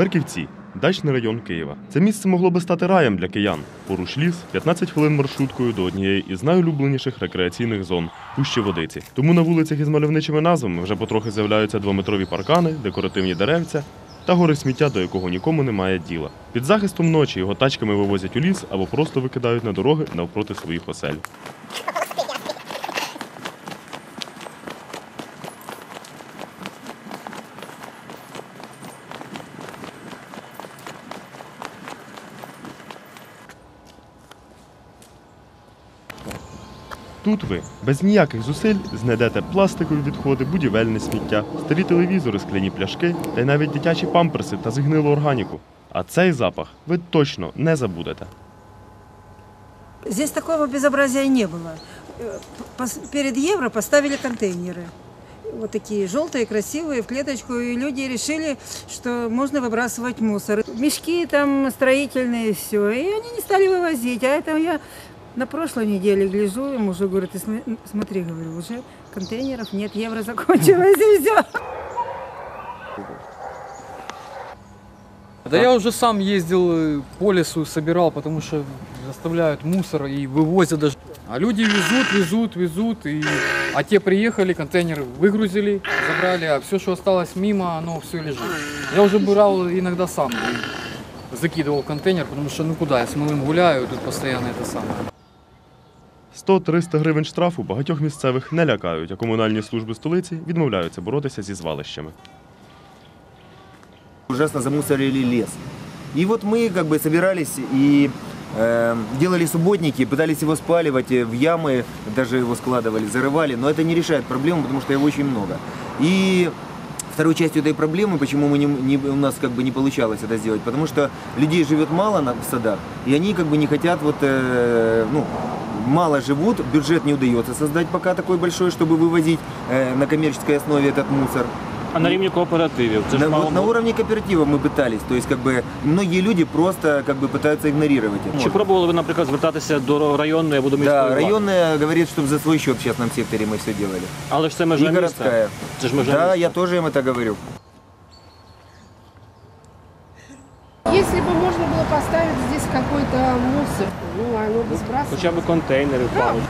Берківці дачний район Києва. Це місце могло би стати раєм для киян. Поруч ліс, 15 хвилин маршруткою до однієї із найулюбленіших рекреаційних зон пущі водиці. Тому на вулицях із мальовничими назвами вже потрохи з'являються двометрові паркани, декоративні деревця та гори сміття, до якого нікому немає діла. Під захистом ночі його тачками вивозять у ліс або просто викидають на дороги навпроти своїх осель. Тут ви без ніяких зусиль знайдете пластикові відходи, будівельне сміття, старі телевізори, скляні пляшки та й навіть дитячі памперси та згнилу органіку. А цей запах ви точно не забудете. Здесь такого безобразия не было. Э, пос- Перед евро поставили контейнеры. Вот такие желтые, красивые, в клеточку. И люди решили, что можно выбрасывать мусор. Мешки там строительные, все. И они не стали вывозить. А это я на прошлой неделе гляжу, говорю, ты см- смотри, говорю, уже контейнеров нет, евро закончилось, и все. Да я уже сам ездил э, по лесу, собирал, потому что заставляют мусор и вывозят даже. А люди везут, везут, везут, и... а те приехали, контейнер выгрузили, забрали, а все, что осталось мимо, оно все лежит. Я уже брал иногда сам, закидывал контейнер, потому что ну куда, я с малым гуляю, тут постоянно это самое. 100-300 гривень штрафу багатьох місцевих не лякають, а комунальні служби столиці відмовляються боротися зі звалищами. ужасно замусорили лес. И вот мы как бы собирались и э, делали субботники, пытались его спаливать э, в ямы, даже его складывали, зарывали, но это не решает проблему, потому что его очень много. И второй частью этой проблемы, почему мы не, не- у нас как бы не получалось это сделать, потому что людей живет мало на, в садах, и они как бы не хотят вот, э, ну, мало живут, бюджет не удается создать пока такой большой, чтобы вывозить э, на коммерческой основе этот мусор. А на рівні кооперативів це ж На, мало вот на бути. уровне кооператива мы пытались, то есть как бы многие люди просто как бы пытаются игнорировать это. Чи пробували ви, наприклад, звертатися до районної або до міської Да, влади? районная говорит, что за свой счет в частном секторе мы все делали. Але ж це И межа міста. городская. Це ж межа Да, міста. я тоже им это говорю. Если бы можно было поставить здесь какой-то мусор, ну, оно бы сбрасывалось. Хоча б контейнери, Да, палички.